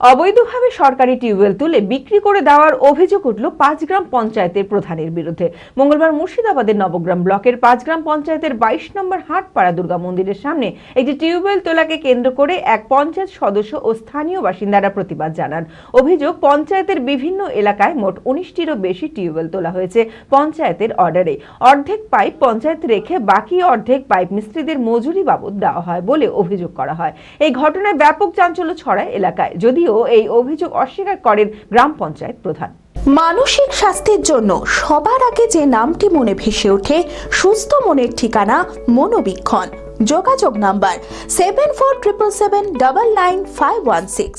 অবৈধভাবে সরকারি টিউবওয়েল তুলে বিক্রি করে দেওয়ার অভিযোগ উঠল পাঁচগ্রাম পঞ্চায়েতের প্রধানের বিরুদ্ধে। মঙ্গলবার মুর্শিদাবাদের নবগ্রাম ব্লকের পাঁচগ্রাম পঞ্চায়েতের বাইশ নম্বর হাটপাড়া দুর্গা মন্দিরের সামনে একটি টিউবওয়েল তোলাকে কেন্দ্র করে এক পঞ্চায়েত সদস্য ও স্থানীয় বাসিন্দারা প্রতিবাদ জানান। অভিযোগ, পঞ্চায়েতের বিভিন্ন এলাকায় মোট উনিশটিরও বেশি টিউবওয়েল তোলা হয়েছে পঞ্চায়েতের অর্ডারে। অর্ধেক পাইপ পঞ্চায়েত রেখে বাকি অর্ধেক পাইপ মিস্ত্রিদের মজুরি বাবদ দেওয়া হয় বলে অভিযোগ করা হয়। এই ঘটনায় ব্যাপক চাঞ্চল্য ছড়ায় এলাকায়। যদিও এই অভিযোগ অস্বীকার করেন গ্রাম পঞ্চায়েত প্রধান। মানসিক স্বাস্থ্যের জন্য সবার আগে যে নামটি মনে ভেসে ওঠে সুস্থ মনের ঠিকানা মনোবীক্ষণ। যোগাযোগ number seven four triple seven double nine five one six.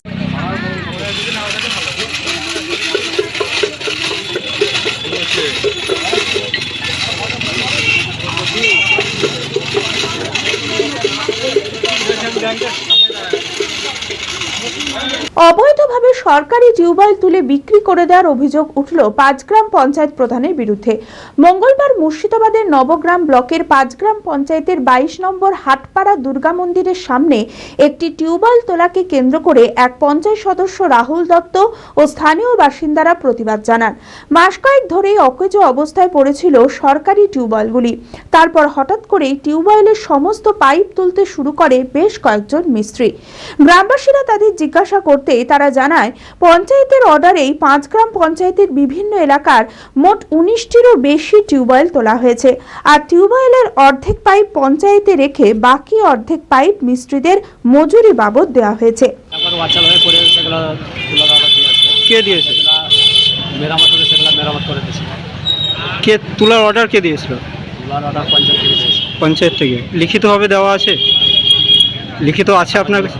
অবৈধভাবে সরকারি টিউবওয়েল তুলে বিক্রি করে দেওয়ার অভিযোগ উঠল পাঁচগ্রাম পঞ্চায়েত প্রধানের বিরুদ্ধে। মঙ্গলবার মুর্শিদাবাদের নবগ্রাম ব্লকের পাঁচগ্রাম পঞ্চায়েতের বাইশ নম্বর হাটপাড়া দুর্গা মন্দিরের সামনে একটি টিউবওয়েল তোলাকে কেন্দ্র করে এক পঞ্চায়েত সদস্য রাহুল দত্ত ও স্থানীয় বাসিন্দারা প্রতিবাদ জানান। মাস কয়েক ধরেই অকেজ অবস্থায় পড়েছিল সরকারি টিউবওয়েলগুলি। তারপর হঠাৎ করেই টিউবওয়েলের সমস্ত পাইপ তুলতে শুরু করে বেশ কয়েকজন মিস্ত্রি। গ্রামবাসীরা তাদের জিজ্ঞাসা করতে তারা জানায় পঞ্চায়েতের অর্ডারেই পাঁচ গ্রাম পঞ্চায়েতের বিভিন্ন এলাকার মোট উনিশটিরও বেশি টিউবওয়েল তোলা হয়েছে। আর টিউবওয়েলের অর্ধেক পাইপ পঞ্চায়েতে রেখে বাকি অর্ধেক পাইপ মিস্ত্রিদের মজুরি বাবদ দেওয়া হয়েছে। হয়ে কে দিয়েছে? মেরামত করে সেগুলো মেরামত করে দিয়েছে। কে তোলার অর্ডার কে দিয়েছিল? তুলার অর্ডার পঞ্চায়েত থেকে দিয়েছে। পঞ্চায়েত থেকে। লিখিতভাবে দেওয়া আছে? লিখিত আছে আপনার কাছে?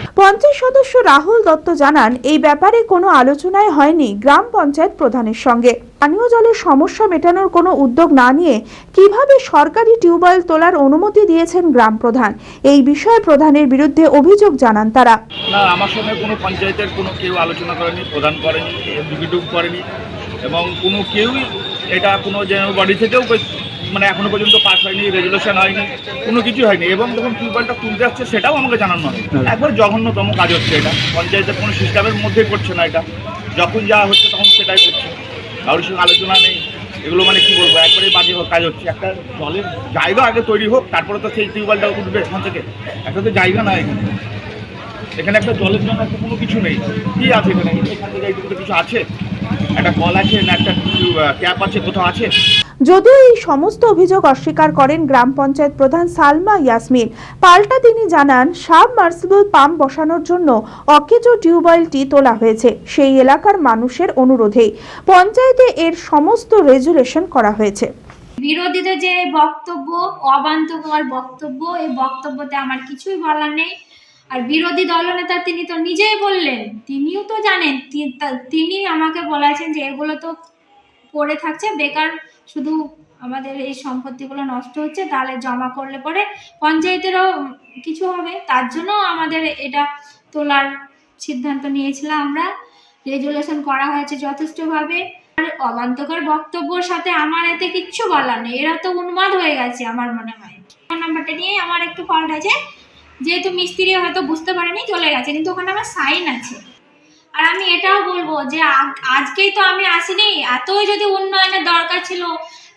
পঞ্চায়েত সদস্য রাহুল দত্ত জানান, এই ব্যাপারে কোনো আলোচনায় হয়নি গ্রাম পঞ্চায়েত প্রধানের সঙ্গে। পানীয় জলের সমস্যা মেটানোর কোনো উদ্যোগ না নিয়ে কীভাবে সরকারি টিউবওয়েল তোলার অনুমতি দিয়েছেন গ্রাম প্রধান, এই বিষয়ে প্রধানের বিরুদ্ধে অভিযোগ জানান তারা। না, আমার সঙ্গে কোনো পঞ্চায়েতের কোনো কেউ আলোচনা করেনি প্রদান করেনি করেনি, এবং কোনো কেউই এটা কোনো বডি থেকেও মানে এখনও পর্যন্ত পাস হয়নি রেজুলেশন হয়নি, কোনো কিছু হয়নি। এবং যখন টিউবওয়েলটা তুলতে যাচ্ছে, সেটাও আমাকে জানানো হয় একবার জঘন্যতম কাজ হচ্ছে এটা। পঞ্চায়েতের কোনো সিস্টেমের মধ্যে করছে না এটা। যখন যা হচ্ছে, তখন সেটাই করছে কারোর সঙ্গে আলোচনা নেই। এগুলো মানে কি বলব? একবারে বাজে হোক কাজ হচ্ছে। একটা জলের জায়গা আগে তৈরি হোক, তারপরে তো সেই টিউবওয়েলটা উঠবে এখান থেকে। একটা তো জায়গা না এখানে। এখানে একটা জলের জন্য একটা কোনো কিছু নেই। কি আছে এখানে? এখান থেকে কিছু আছে? একটা কল আছে না একটা ক্যাপ আছে কোথাও আছে? যদিও এই সমস্ত অভিযোগ অস্বীকার করেন গ্রাম পঞ্চায়েত প্রধান সালমা ইয়াসমিন। পাল্টা তিনি জানান সাবমার্সিবল পাম্প বসানোর জন্য অকেজো টিউবওয়েলটি তোলা হয়েছে, সেই এলাকার মানুষের অনুরোধেই। পঞ্চায়েতে এর সমস্ত রেজুলেশন করা হয়েছে। বিরোধীদের যে বক্তব্য অবান্তকর বক্তব্য, এই বক্তব্যতে আমার কিছুই বলার নেই। আর বিরোধী দলনেতা তিনি তো নিজেই বললেন, তিনিও তো জানেন তিনি আমাকে বলেছেন যে এগুলো তো পড়ে থাকছে, বেকার শুধু আমাদের এই সম্পত্তিগুলো নষ্ট হচ্ছে, তাহলে জমা করলে পরে পঞ্চায়েতেরও কিছু হবে। তার জন্য আমাদের এটা তোলার সিদ্ধান্ত নিয়েছিলাম আমরা। রেজুলেশন করা হয়েছে যথেষ্টভাবে। আর অবান্তকর বক্তব্যর সাথে আমার এতে কিচ্ছু বলার নেই। এরা তো উন্মাদ হয়ে গেছে আমার মনে হয়। ফোন নাম্বারটা নিয়ে আমার একটু ফল্ট আছে। যেহেতু মিস্ত্রি হয়তো বুঝতে পারেনি, চলে গেছে। কিন্তু ওখানে আমার সাইন আছে। আর আমি এটাও বলব যে আজকেই তো আমি আসিনি, এতই যদি উন্নয়নের দরকার ছিল,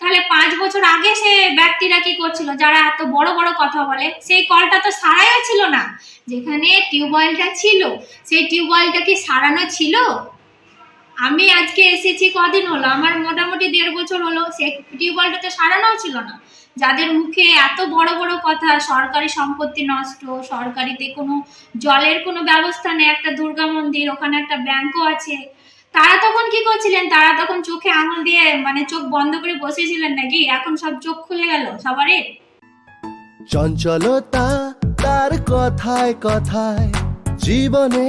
তাহলে পাঁচ বছর আগে সে ব্যক্তিরা কি করছিল? যারা এত বড় বড় কথা বলে, সেই কলটা তো সারাইও ছিল না। যেখানে টিউবওয়েলটা ছিল, সেই টিউবওয়েলটা কি সারানো ছিল? আমি আজকে এসেছি কদিন হলো? আমার মোটামুটি দেড় বছর হলো। সে টিউবওয়েলটা তো সারানোও ছিল না। যাদের মুখে এত বড় বড় কথা, সরকারি সম্পত্তি নষ্ট, সরকারিতে কোনো জলের কোনো ব্যবস্থা নেই, একটা দুর্গা মন্দির, ওখানে একটা ব্যাংকও আছে। তারা তখন কি করছিলেন? তারা তখন চোখে আঙুল দিয়ে মানে চোখ বন্ধ করে বসেছিলেন নাকি? এখন সব চোখ খুলে গেল সবারই? চঞ্চলতা তার কথায় কথায়, জীবনে